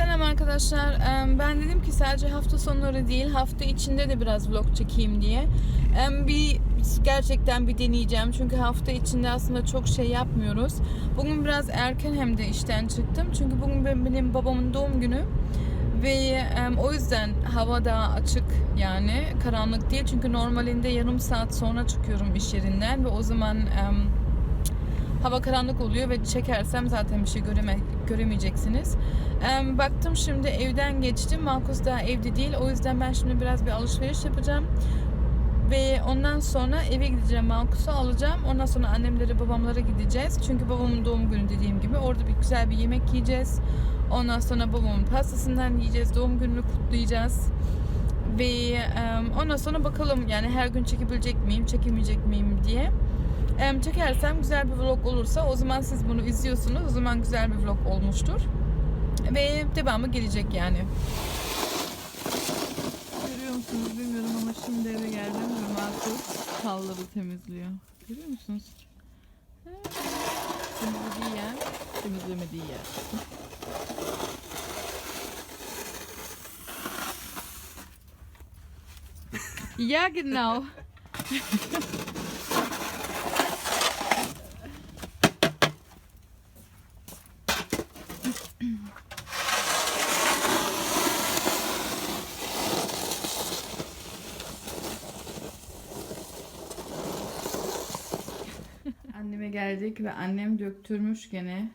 Selam arkadaşlar. Ben dedim ki sadece hafta sonları değil, hafta içinde de biraz vlog çekeyim diye. Bir gerçekten bir deneyeceğim. Çünkü hafta içinde aslında çok şey yapmıyoruz. Bugün biraz erken hem de işten çıktım. Çünkü bugün benim, babamın doğum günü. Ve o yüzden hava daha açık yani karanlık değil. Çünkü normalinde yarım saat sonra çıkıyorum iş yerinden ve o zaman hava karanlık oluyor ve çekersem zaten bir şey göreme, göremeyeceksiniz. Em, baktım şimdi evden geçtim. Markus daha evde değil. O yüzden ben şimdi biraz bir alışveriş yapacağım. Ve ondan sonra eve gideceğim. Markus'u alacağım. Ondan sonra annemlere babamlara gideceğiz. Çünkü babamın doğum günü dediğim gibi. Orada bir güzel bir yemek yiyeceğiz. Ondan sonra babamın pastasından yiyeceğiz. Doğum gününü kutlayacağız. Ve em, ondan sonra bakalım yani her gün çekebilecek miyim, çekemeyecek miyim diye. Em, çekersem güzel bir vlog olursa o zaman siz bunu izliyorsunuz. O zaman güzel bir vlog olmuştur. Ve devamı gelecek yani. Görüyor musunuz bilmiyorum ama şimdi eve geldim Markus kalları temizliyor. Görüyor musunuz? Temizlediği yer, temizlemediği yer. Ja, genau. Anneme geldik ve annem döktürmüş gene.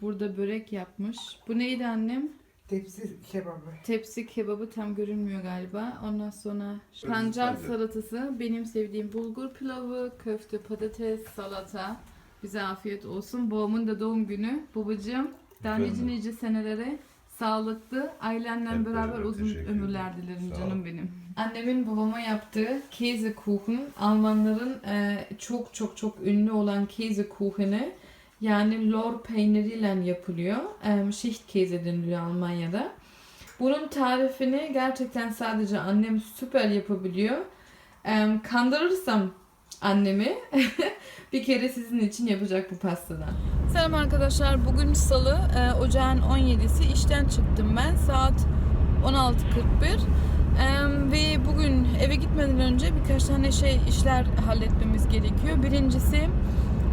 Burada börek yapmış. Bu neydi annem? Tepsi kebabı. Tepsi kebabı tam görünmüyor galiba. Ondan sonra pancar salatası, benim sevdiğim bulgur pilavı, köfte, patates, salata. Bize afiyet olsun. Babamın da doğum günü. Babacığım daha nice nice senelere sağlıklı, ailenle Hep beraber beraber uzun teşekkür ömürler ederim. dilerim Sağ canım benim. Annemin babama yaptığı Käsekuchen, Almanların e, çok çok çok ünlü olan Käsekuchen'i yani lor peyniriyle yapılıyor. E, Schichtkäse deniliyor Almanya'da. Bunun tarifini gerçekten sadece annem süper yapabiliyor. E, kandırırsam annemi bir kere sizin için yapacak bu pastadan. Selam arkadaşlar. Bugün salı. e, ocağın 17'si. İşten çıktım ben. Saat 16.41. E, ve bugün eve gitmeden önce birkaç tane şey işler halletmemiz gerekiyor. Birincisi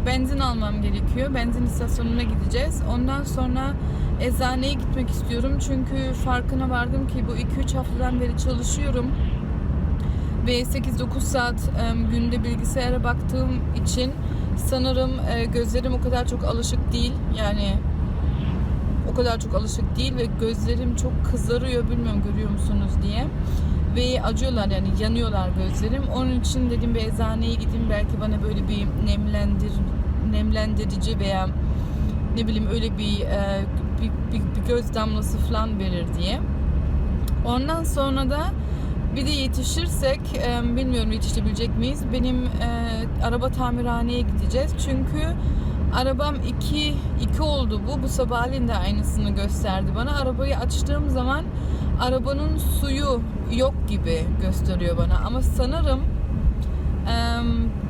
benzin almam gerekiyor. Benzin istasyonuna gideceğiz. Ondan sonra eczaneye gitmek istiyorum. Çünkü farkına vardım ki bu 2-3 haftadan beri çalışıyorum. Ve 8-9 saat e, günde bilgisayara baktığım için sanırım e, gözlerim o kadar çok alışık değil. Yani o kadar çok alışık değil ve gözlerim çok kızarıyor bilmiyorum görüyor musunuz diye. Ve acıyorlar yani yanıyorlar gözlerim. Onun için dedim bir eczaneye gideyim belki bana böyle bir nemlendir nemlendirici veya ne bileyim öyle bir, e, bir, bir, bir göz damlası falan verir diye. Ondan sonra da bir de yetişirsek bilmiyorum yetişebilecek miyiz. Benim e, araba tamirhaneye gideceğiz. Çünkü arabam 2 2 oldu bu. Bu sabahleyin de aynısını gösterdi bana. Arabayı açtığım zaman arabanın suyu yok gibi gösteriyor bana. Ama sanırım e,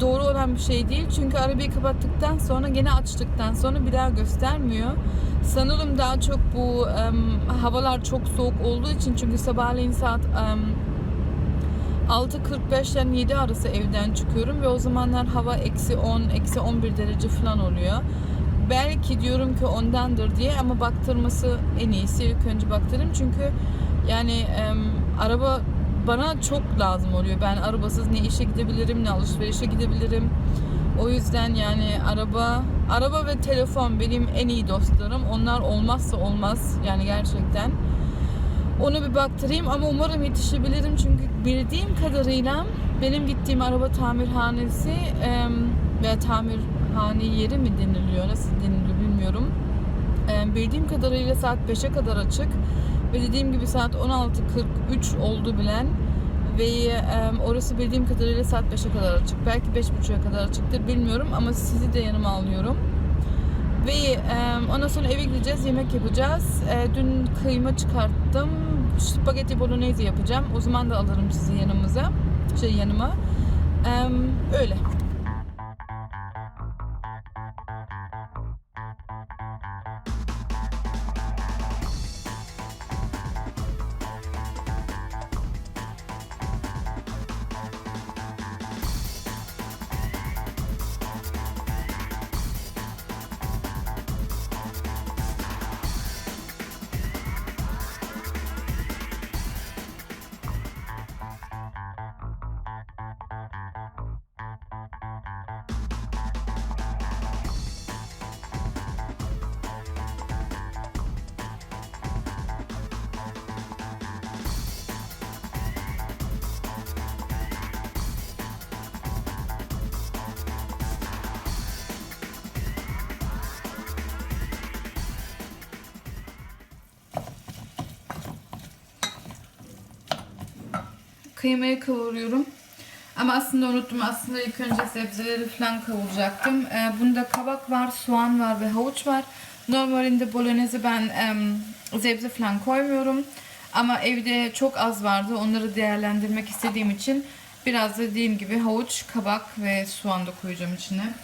doğru olan bir şey değil. Çünkü arabayı kapattıktan sonra gene açtıktan sonra bir daha göstermiyor. Sanırım daha çok bu e, havalar çok soğuk olduğu için çünkü sabahleyin saat e, 6.45'ten 7 arası evden çıkıyorum ve o zamanlar hava eksi 10, eksi 11 derece falan oluyor. Belki diyorum ki ondandır diye ama baktırması en iyisi. İlk önce baktırayım çünkü yani em, araba bana çok lazım oluyor. Ben arabasız ne işe gidebilirim ne alışverişe gidebilirim. O yüzden yani araba araba ve telefon benim en iyi dostlarım. Onlar olmazsa olmaz yani gerçekten. Onu bir baktırayım ama umarım yetişebilirim çünkü bildiğim kadarıyla benim gittiğim araba tamirhanesi em, veya tamirhane yeri mi deniliyor nasıl deniliyor bilmiyorum. Em, bildiğim kadarıyla saat 5'e kadar açık ve dediğim gibi saat 16.43 oldu bilen ve em, orası bildiğim kadarıyla saat 5'e kadar açık. Belki 5.30'a kadar açıktır bilmiyorum ama sizi de yanıma alıyorum. Ve e, ondan sonra eve gideceğiz, yemek yapacağız. E, dün kıyma çıkarttım. Spagetti bolognese yapacağım. O zaman da alırım sizi yanımıza. Şey yanıma. E, öyle. Kıymayı kavuruyorum. Ama aslında unuttum. Aslında ilk önce sebzeleri falan kavuracaktım. Ee, bunda kabak var, soğan var ve havuç var. Normalinde bolognese ben em, sebze falan koymuyorum. Ama evde çok az vardı. Onları değerlendirmek istediğim için biraz da dediğim gibi havuç, kabak ve soğan da koyacağım içine.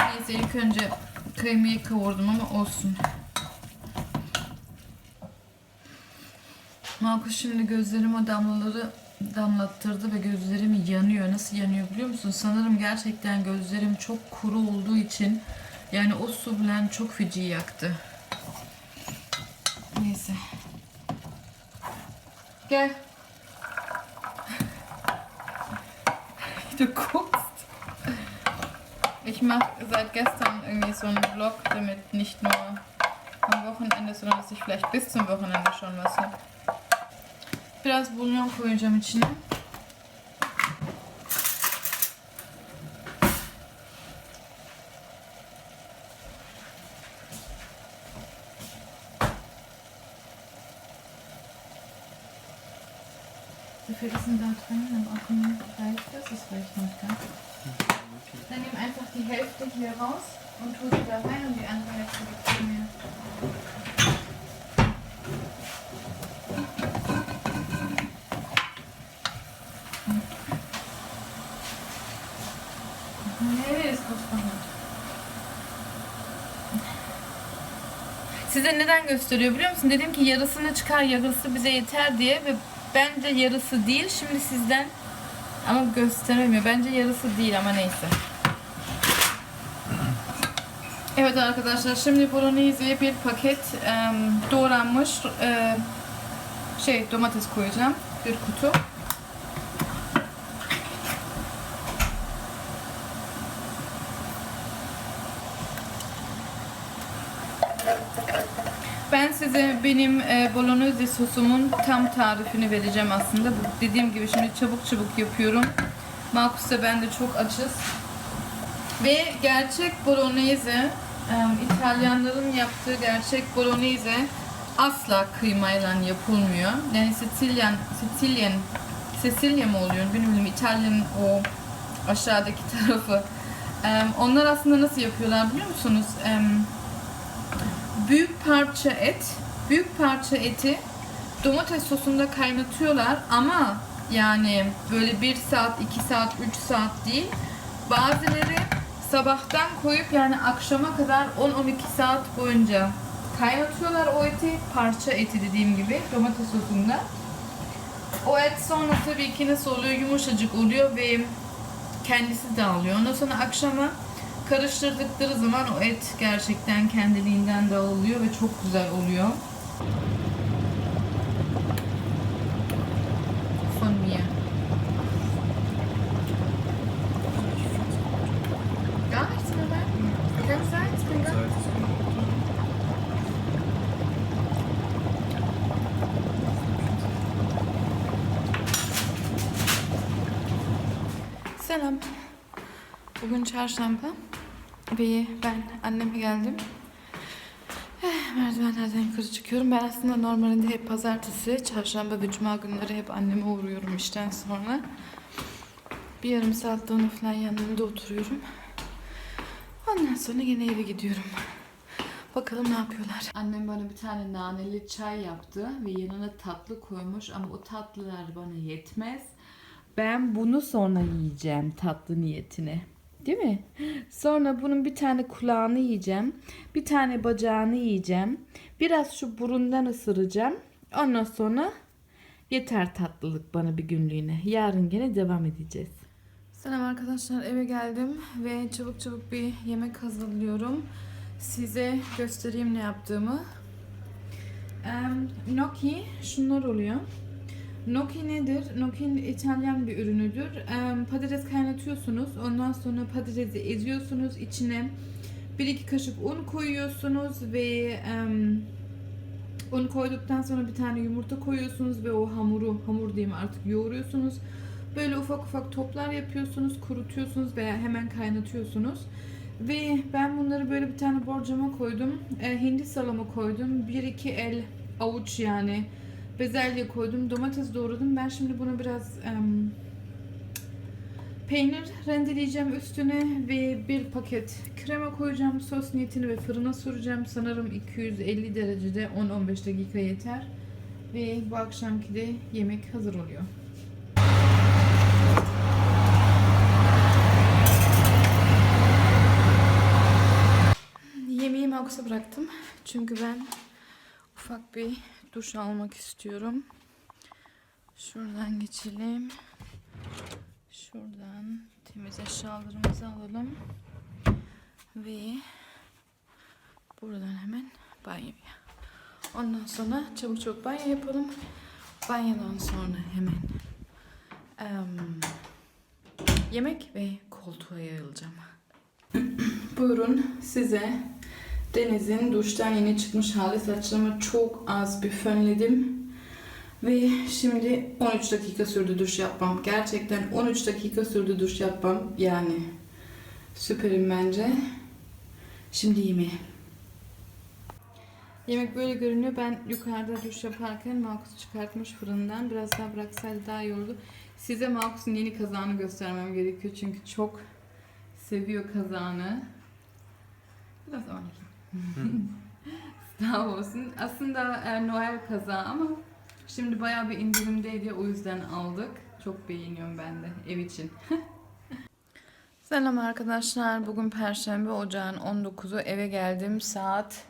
Neyse ilk önce kıymayı kavurdum ama olsun. Markus şimdi gözlerime damlaları damlattırdı ve gözlerim yanıyor. Nasıl yanıyor biliyor musun? Sanırım gerçekten gözlerim çok kuru olduğu için yani o su bilen çok feci yaktı. Neyse. Gel. Du guckst. Ich mache seit gestern irgendwie so einen Vlog, damit nicht nur am Wochenende, sondern dass ich vielleicht bis zum Wochenende schon was habe. Biraz bulyon koyacağım içine. Wie viel ist denn da drin? Im Akkurat reicht das? Das reicht nicht ganz. Dann nimm einfach die Hälfte hier raus und tu sie da rein und die andere Hälfte gibst du mir. Size neden gösteriyor biliyor musun? Dedim ki yarısını çıkar yarısı bize yeter diye ve bence yarısı değil. Şimdi sizden ama gösteremiyor. Bence yarısı değil ama neyse. Evet arkadaşlar şimdi bolognese bir paket doğranmış şey domates koyacağım. Bir kutu. Ben size benim e, bolognese sosumun tam tarifini vereceğim aslında. Dediğim gibi şimdi çabuk çabuk yapıyorum. Markus da ben de çok açız. Ve gerçek bolognese, e, İtalyanların yaptığı gerçek bolognese asla kıymayla yapılmıyor. Yani Sicilyan, Sicilyan, Sicilya mı oluyor bilmiyorum. İtalyan o aşağıdaki tarafı. E, onlar aslında nasıl yapıyorlar biliyor musunuz? Büyük parça et, büyük parça eti domates sosunda kaynatıyorlar ama yani böyle 1 saat, 2 saat, 3 saat değil. Bazıları sabahtan koyup yani akşama kadar 10-12 saat boyunca kaynatıyorlar o eti, parça eti dediğim gibi domates sosunda. O et sonra tabii ki nasıl oluyor? Yumuşacık oluyor ve kendisi dağılıyor. Ondan sonra akşama karıştırdıkları zaman o et gerçekten kendiliğinden dağılıyor ve çok güzel oluyor. Mir. Gar nichts mehr rein? Kein Salz, kein gar Selam. Bugün çarşamba ve ben anneme geldim. Eh, Merdivenlerden yukarı çıkıyorum. Ben aslında normalde hep pazartesi, çarşamba ve cuma günleri hep anneme uğruyorum işten sonra. Bir yarım saat onun falan yanında oturuyorum. Ondan sonra yine eve gidiyorum. Bakalım ne yapıyorlar. Annem bana bir tane naneli çay yaptı ve yanına tatlı koymuş ama o tatlılar bana yetmez. Ben bunu sonra yiyeceğim tatlı niyetine. Değil mi? Sonra bunun bir tane kulağını yiyeceğim. Bir tane bacağını yiyeceğim. Biraz şu burundan ısıracağım. Ondan sonra yeter tatlılık bana bir günlüğüne. Yarın gene devam edeceğiz. Selam arkadaşlar eve geldim ve çabuk çabuk bir yemek hazırlıyorum. Size göstereyim ne yaptığımı. Em, gnocchi şunlar oluyor. Gnocchi nedir? Gnocchi İtalyan bir ürünüdür. Em, patates kaynatıyorsunuz. Ondan sonra patatesi eziyorsunuz. İçine 1-2 kaşık un koyuyorsunuz ve un koyduktan sonra bir tane yumurta koyuyorsunuz ve o hamuru, hamur diyeyim artık yoğuruyorsunuz. Böyle ufak ufak toplar yapıyorsunuz, kurutuyorsunuz veya hemen kaynatıyorsunuz. Ve ben bunları böyle bir tane borcama koydum. E, hindi salama koydum. 1-2 el avuç yani bezelye koydum. Domates doğradım. Ben şimdi buna biraz em, peynir rendeleyeceğim üstüne ve bir paket krema koyacağım. Sos niyetini ve fırına süreceğim. Sanırım 250 derecede 10-15 dakika yeter. Ve bu akşamki de yemek hazır oluyor. Yemeği Markus'a bıraktım. Çünkü ben ufak bir duş almak istiyorum. Şuradan geçelim. Şuradan temiz eşyalarımızı alalım. Ve buradan hemen banyoya. Ondan sonra çabuk çabuk banyo yapalım. Banyodan sonra hemen em, yemek ve koltuğa yayılacağım. Buyurun size Deniz'in duştan yeni çıkmış hali saçlarımı çok az bir fönledim. Ve şimdi 13 dakika sürdü duş yapmam. Gerçekten 13 dakika sürdü duş yapmam. Yani süperim bence. Şimdi yemeğe. Yemek böyle görünüyor. Ben yukarıda duş yaparken Markus çıkartmış fırından. Biraz daha bıraksaydı daha iyi olurdu. Size Markus'un yeni kazağını göstermem gerekiyor. Çünkü çok seviyor kazağını. Biraz oynayayım. Sağ olsun. Aslında e, Noel kazağı ama şimdi bayağı bir indirimdeydi. O yüzden aldık. Çok beğeniyorum ben de ev için. Selam arkadaşlar. Bugün Perşembe Ocağın 19'u eve geldim. Saat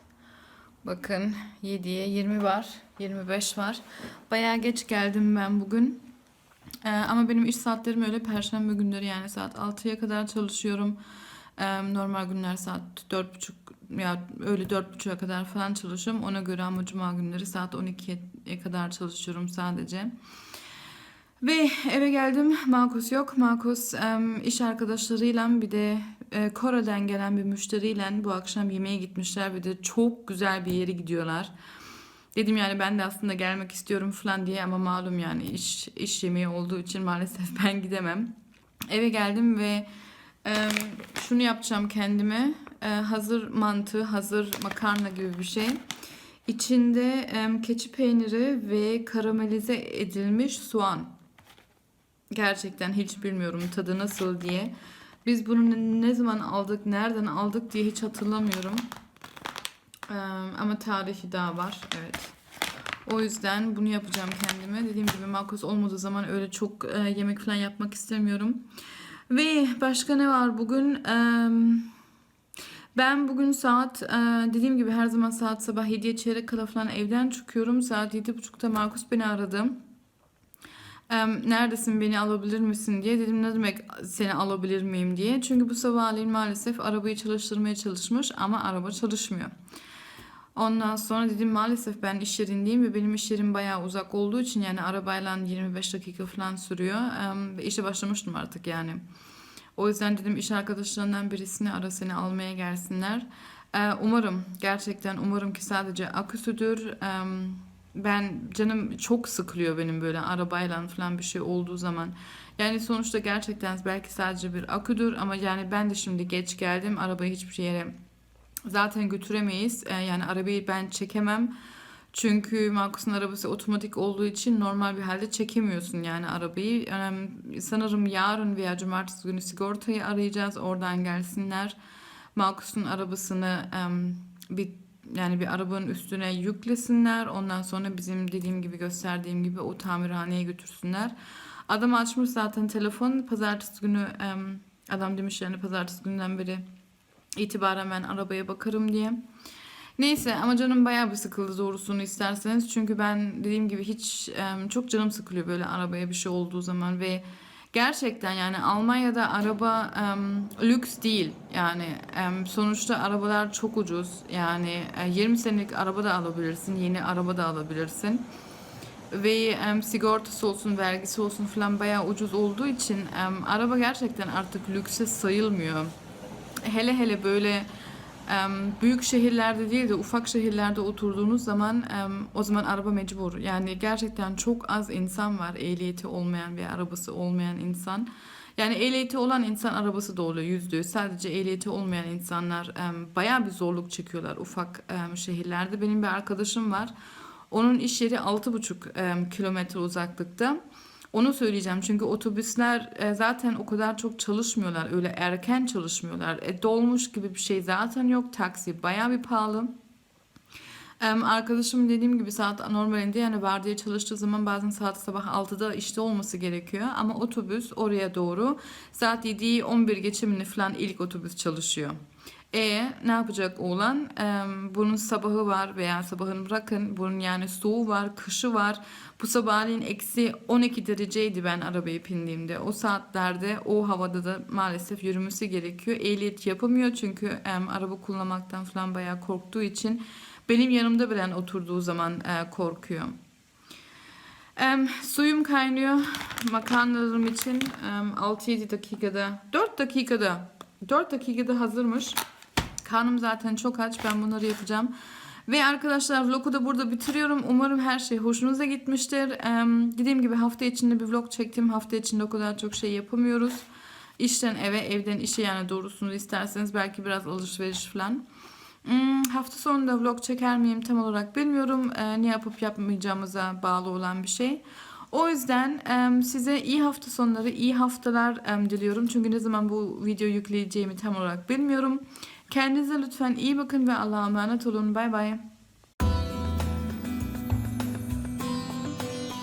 bakın 7'ye 20 var. 25 var. Bayağı geç geldim ben bugün. Ee, ama benim iş saatlerim öyle Perşembe günleri yani saat 6'ya kadar çalışıyorum. Normal günler saat 4.30 ya öyle 4.30'a kadar falan çalışıyorum. Ona göre ama cuma günleri saat 12'ye kadar çalışıyorum sadece. Ve eve geldim. Markus yok. Markus iş arkadaşlarıyla bir de e, Kore'den gelen bir müşteriyle bu akşam yemeğe gitmişler ve de çok güzel bir yere gidiyorlar. Dedim yani ben de aslında gelmek istiyorum falan diye ama malum yani iş iş yemeği olduğu için maalesef ben gidemem. Eve geldim ve e, şunu yapacağım kendime. E, hazır mantı, hazır makarna gibi bir şey. İçinde e, keçi peyniri ve karamelize edilmiş soğan. Gerçekten hiç bilmiyorum tadı nasıl diye. Biz bunu ne- zaman aldık, nereden aldık diye hiç hatırlamıyorum. Ee, ama tarihi daha var. Evet. O yüzden bunu yapacağım kendime. Dediğim gibi Marcos olmadığı zaman öyle çok e, yemek falan yapmak istemiyorum. Ve başka ne var bugün? Ben bugün saat e, dediğim gibi her zaman saat sabah 7'ye çeyrek kala falan evden çıkıyorum. Saat 7.30'da Markus beni aradı. Neredesin beni alabilir misin diye dedim ne demek seni alabilir miyim diye. Çünkü bu sabahleyin maalesef arabayı çalıştırmaya çalışmış ama araba çalışmıyor. Ondan sonra dedim maalesef ben iş yerindeyim ve benim iş yerim bayağı uzak olduğu için yani arabayla 25 dakika falan sürüyor. Ve işe başlamıştım artık yani. O yüzden dedim iş arkadaşlarından birisini ara seni almaya gelsinler. Ee, umarım gerçekten umarım ki sadece aküsüdür. Ben canım çok sıkılıyor benim böyle arabayla falan bir şey olduğu zaman. Yani sonuçta gerçekten belki sadece bir aküdür ama yani ben de şimdi geç geldim. Arabayı hiçbir yere zaten götüremeyiz. Ee, yani arabayı ben çekemem. Çünkü Markus'un arabası otomatik olduğu için normal bir halde çekemiyorsun yani arabayı. Ee, sanırım yarın veya cumartesi günü sigortayı arayacağız. Oradan gelsinler. Markus'un arabasını em, bir yani bir arabanın üstüne yüklesinler. Ondan sonra bizim dediğim gibi gösterdiğim gibi o tamirhaneye götürsünler. Adam açmış zaten telefon. Pazartesi günü adam demiş yani pazartesi günden beri itibaren ben arabaya bakarım diye. Neyse ama canım bayağı bir sıkıldı doğrusunu isterseniz. Çünkü ben dediğim gibi hiç çok canım sıkılıyor böyle arabaya bir şey olduğu zaman ve gerçekten yani Almanya'da araba lüks değil. Yani sonuçta arabalar çok ucuz. Yani e, 20 senelik araba da alabilirsin, yeni araba da alabilirsin. Ve sigortası olsun, vergisi olsun falan bayağı ucuz olduğu için araba gerçekten artık lükse sayılmıyor. Hele hele böyle büyük şehirlerde değil de ufak şehirlerde oturduğunuz zaman o zaman araba mecbur. Yani gerçekten çok az insan var ehliyeti olmayan ve arabası olmayan insan. Yani ehliyeti olan insan arabası da oluyor yüzde yüz. Sadece ehliyeti olmayan insanlar em, bayağı bir zorluk çekiyorlar ufak şehirlerde. Benim bir arkadaşım var. Onun iş yeri 6,5 e, kilometre uzaklıkta. Onu söyleyeceğim çünkü otobüsler e, zaten o kadar çok çalışmıyorlar. Öyle erken çalışmıyorlar. E, dolmuş gibi bir şey zaten yok. Taksi bayağı bir pahalı. Em, Arkadaşım dediğim gibi saat normalinde yani vardiya çalıştığı zaman bazen saat sabah 6'da işte olması gerekiyor. Ama otobüs oraya doğru saat 7'yi 11 geçimini falan ilk otobüs çalışıyor. E ne yapacak oğlan? Em, bunun sabahı var veya sabahını bırakın. Bunun yani soğuğu var, kışı var. Bu sabahleyin eksi 12 dereceydi ben arabayı bindiğimde. O saatlerde o havada da maalesef yürümesi gerekiyor. Ehliyet yapamıyor çünkü em, araba kullanmaktan falan bayağı korktuğu için benim yanımda bile oturduğu zaman e, korkuyor. Em, suyum kaynıyor makarnalarım için em, 6-7 dakikada 4 dakikada 4 dakikada hazırmış. Karnım zaten çok aç. Ben bunları yapacağım. Ve arkadaşlar vlogu da burada bitiriyorum. Umarım her şey hoşunuza gitmiştir. Em, dediğim gibi hafta içinde bir vlog çektim. Hafta içinde o kadar çok şey yapamıyoruz. İşten eve, evden işe yani doğrusunu isterseniz belki biraz alışveriş falan. Hmm, hafta sonunda vlog çeker miyim tam olarak bilmiyorum. Ee, ne yapıp yapmayacağımıza bağlı olan bir şey. O yüzden em, size iyi hafta sonları, iyi haftalar em, diliyorum. Çünkü ne zaman bu video yükleyeceğimi tam olarak bilmiyorum. Kendinize lütfen iyi bakın ve Allah'a emanet olun. Bay bay.